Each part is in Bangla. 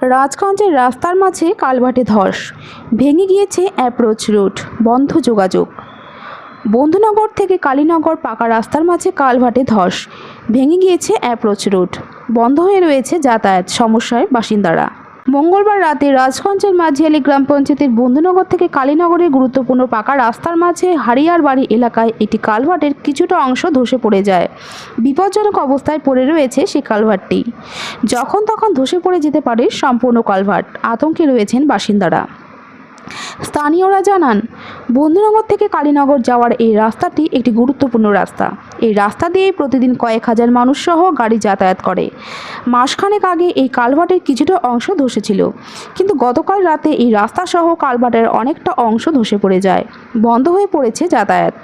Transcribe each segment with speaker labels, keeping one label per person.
Speaker 1: রাজগঞ্জের রাস্তার মাঝে কালভাটে ধস। ভেঙে গিয়েছে অ্যাপ্রোচ রুট বন্ধ যোগাযোগ। বন্ধুনগর থেকে কালীনগর পাকা রাস্তার মাঝে কালভাটে ধস। ভেঙে গিয়েছে অ্যাপ্রোচ রুট বন্ধ হয়ে রয়েছে যাতায়াত সমস্যায় বাসিন্দারা। মঙ্গলবার রাতে রাজগঞ্জের মাঝিয়ালি গ্রাম পঞ্চায়েতের বন্ধুনগর থেকে কালীনগরের গুরুত্বপূর্ণ পাকা রাস্তার মাঝে হারিয়ার বাড়ি এলাকায় একটি কালভার্টের কিছুটা অংশ ধসে পড়ে যায়। বিপজ্জনক অবস্থায় পড়ে রয়েছে সেই কালভার্টটি যখন তখন ধসে পড়ে যেতে পারে সম্পূর্ণ কালভার্ট আতঙ্কে রয়েছেন বাসিন্দারা। স্থানীয়রা জানান, বন্ধুনগর থেকে কালীনগর যাওয়ার এই রাস্তাটি একটি গুরুত্বপূর্ণ রাস্তা। এই রাস্তা দিয়েই প্রতিদিন কয়েক হাজার মানুষ সহ গাড়ি যাতায়াত করে। মাসখানেক আগে এই কালভার্টের কিছুটা অংশ ধসেছিল কিন্তু গতকাল রাতে এই রাস্তা সহ কালভার্টের অনেকটা অংশ ধসে পড়ে যায়, বন্ধ হয়ে পড়েছে যাতায়াত।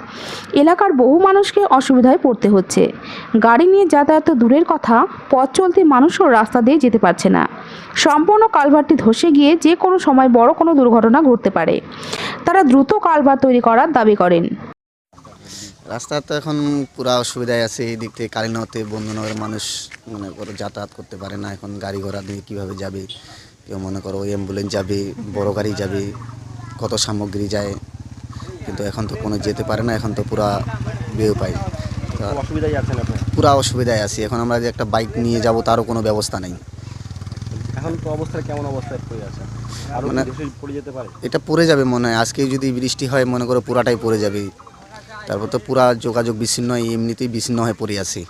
Speaker 1: এলাকার বহু মানুষকে অসুবিধায় পড়তে হচ্ছে। গাড়ি নিয়ে যাতায়াত তো দূরের কথা, পথ চলতে মানুষও রাস্তা দিয়ে যেতে পারছে না। সম্পূর্ণ কালভার্টটি ধসে গিয়ে যে কোনো সময় বড় কোনো দুর্ঘটনা ঘটতে পারে। তারা দ্রুত কালভার্ট তৈরি করার দাবি করেন।
Speaker 2: রাস্তা তো এখন পুরা অসুবিধায় আছে এই দিক থেকে কালীনগরতে বন্ধুনগরের মানুষ মনে করো যাতায়াত করতে পারে না এখন গাড়ি ঘোড়া দিয়ে কীভাবে যাবে? কেউ মনে করো অ্যাম্বুলেন্স যাবে বড় গাড়ি যাবে কত সামগ্রী যায়? কিন্তু এখন তো কোনো যেতে পারে না এখন তো পুরা বেউ পাই
Speaker 3: অসুবিধায় আছেন আপনি
Speaker 2: পুরা অসুবিধায় আছি এখন আমরা যে একটা বাইক নিয়ে যাব তারও কোনো ব্যবস্থা নেই।
Speaker 3: এখন তো অবস্থায় কেমন অবস্থায় পড়ে আছে? আরও
Speaker 2: মানে-
Speaker 3: পড়ে যেতে পারে?
Speaker 2: এটা পড়ে যাবে মনে হয়। আজকে যদি বৃষ্টি হয় মনে করো পুরাটাই পড়ে যাবে। তারপর তো পুরা যোগাযোগ বিচ্ছিন্ন এমনিতেই বিচ্ছিন্ন হয়ে পড়ে আছি।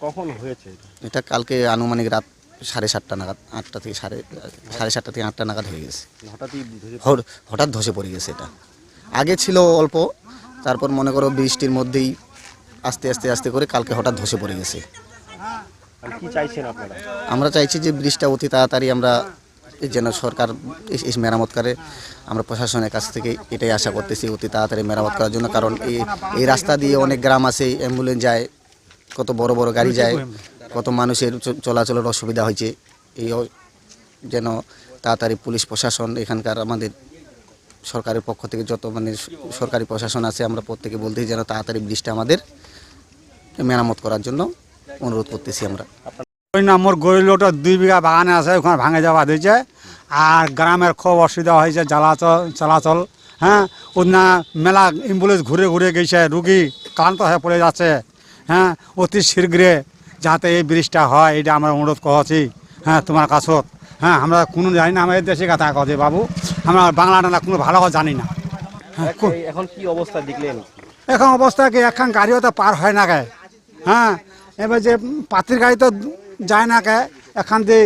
Speaker 3: কখন হয়েছে এটা?
Speaker 2: এটা কালকে আনুমানিক রাত সাড়ে সাতটা নাগাদ আটটা থেকে সাড়ে সাড়ে সাতটা থেকে আটটা নাগাদ হয়ে গেছে।
Speaker 3: হঠাৎই
Speaker 2: হঠাৎ ধসে পড়ে গেছে এটা। আগে ছিল অল্প তারপর মনে করো বৃষ্টির মধ্যেই আস্তে আস্তে আস্তে করে কালকে হঠাৎ ধসে পড়ে গেছে
Speaker 3: আর কি চাইছেন আপনারা
Speaker 2: আমরা চাইছি যে ব্রিজটা অতি তাড়াতাড়ি আমরা এই যেন সরকার এসে মেরামত করে। আমরা প্রশাসনের কাছ থেকে এটাই আশা করতেছি, অতি তাড়াতাড়ি মেরামত করার জন্য। কারণ এই এই রাস্তা দিয়ে অনেক গ্রাম আছে, অ্যাম্বুলেন্স যায়, কত বড় বড় গাড়ি যায়, কত মানুষের চলাচলের অসুবিধা হয়েছে। এই যেন তাড়াতাড়ি পুলিশ প্রশাসন, এখানকার আমাদের সরকারের পক্ষ থেকে যত মানে সরকারি প্রশাসন আছে, আমরা প্রত্যেকে বলতেই যেন তাড়াতাড়ি ব্রিজটা আমাদের মেরামত করার জন্য অনুরোধ করতেছি আমরা।
Speaker 4: ওই নম্বর গরিলোটা দুই বিঘা বাগানে আছে ওখানে ভাঙে যাওয়া দিয়েছে। আর গ্রামের খুব অসুবিধা হয়েছে চলাচল চলাচল হ্যাঁ? ওনা মেলা অ্যাম্বুলেন্স ঘুরে ঘুরে গেছে রুগী ক্লান্ত হয়ে পড়ে যাচ্ছে হ্যাঁ? অতি শীঘ্রে যাতে এই ব্রিজটা হয় এটা আমরা অনুরোধ করছি হ্যাঁ তোমার কাছত হ্যাঁ আমরা কোনো জানি না আমাদের দেশে কথা কথা বাবু আমরা বাংলা টানা কোনো ভালো করে জানি না। হ্যাঁ,
Speaker 3: এখন কি অবস্থা দেখলেন?
Speaker 4: এখন অবস্থা কি এখন গাড়িও তো পার হয় না গে হ্যাঁ? এবার যে পাতির গাড়ি তো যায় না কে এখান দিয়ে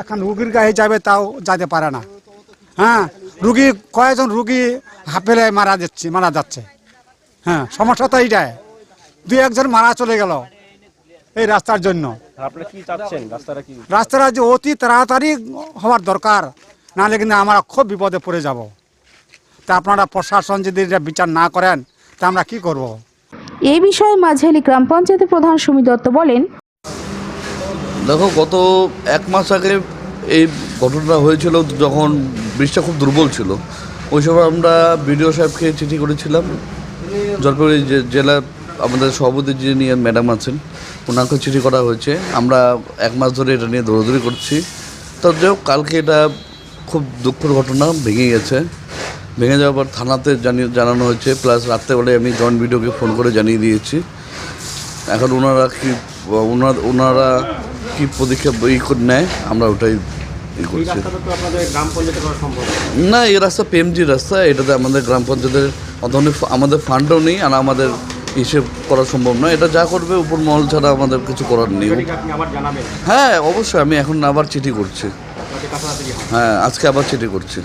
Speaker 4: এখন রুগীর গাড়ি যাবে তাও যেতে পারে না। হ্যাঁ রুগী কয়েকজন রুগী হাঁপেলে মারা যাচ্ছে মারা যাচ্ছে। হ্যাঁ সমস্যা তো এইটাই। দু একজন মারা চলে গেল এই রাস্তার জন্য।
Speaker 3: রাস্তাটা
Speaker 4: যে অতি তাড়াতাড়ি হওয়ার দরকার নাহলে কিন্তু আমরা খুব বিপদে পড়ে যাব। তা আপনারা প্রশাসন যদি এটা বিচার না করেন তা আমরা কি করব?
Speaker 1: এই বিষয়ে মাঝালি গ্রাম পঞ্চায়েতের প্রধান সুমি দত্ত বলেন,
Speaker 5: দেখো, গত এক মাস আগে এই ঘটনাটা হয়েছিল, যখন বৃষ্টিটা খুব দুর্বল ছিল, ওই সময় আমরা বিডিও সাহেবকে চিঠি করেছিলাম। জলপাইগুড়ি জে- জেলার আমাদের সভাপতি যিনি ম্যাডাম আছেন, ওনাকে চিঠি করা হয়েছে। আমরা এক মাস ধরে এটা নিয়ে দৌড়াদৌড়ি করছি। তো যাই কালকে এটা খুব দুঃখের ঘটনা, ভেঙে গেছে। ভেঙে যাওয়ার পর থানাতে জানিয়ে জানানো হয়েছে প্লাস রাত্রেবেলায় আমি জয়েন্ট ভিডিওকে ফোন করে জানিয়ে দিয়েছি। এখন ওনারা কি ওনার ওনারা কি পদক্ষেপ ই করে নেয় আমরা ওটাই ই করছি। না। এই রাস্তা পেমজি রাস্তা এটাতে আমাদের গ্রাম পঞ্চায়েতের অত আমাদের ফান্ডও নেই আর আমাদের হিসেব করা সম্ভব নয় এটা যা করবে উপর মহল ছাড়া আমাদের কিছু করার নেই। হ্যাঁ অবশ্যই আমি এখন আবার চিঠি করছি। হ্যাঁ আজকে আবার চিঠি করছি।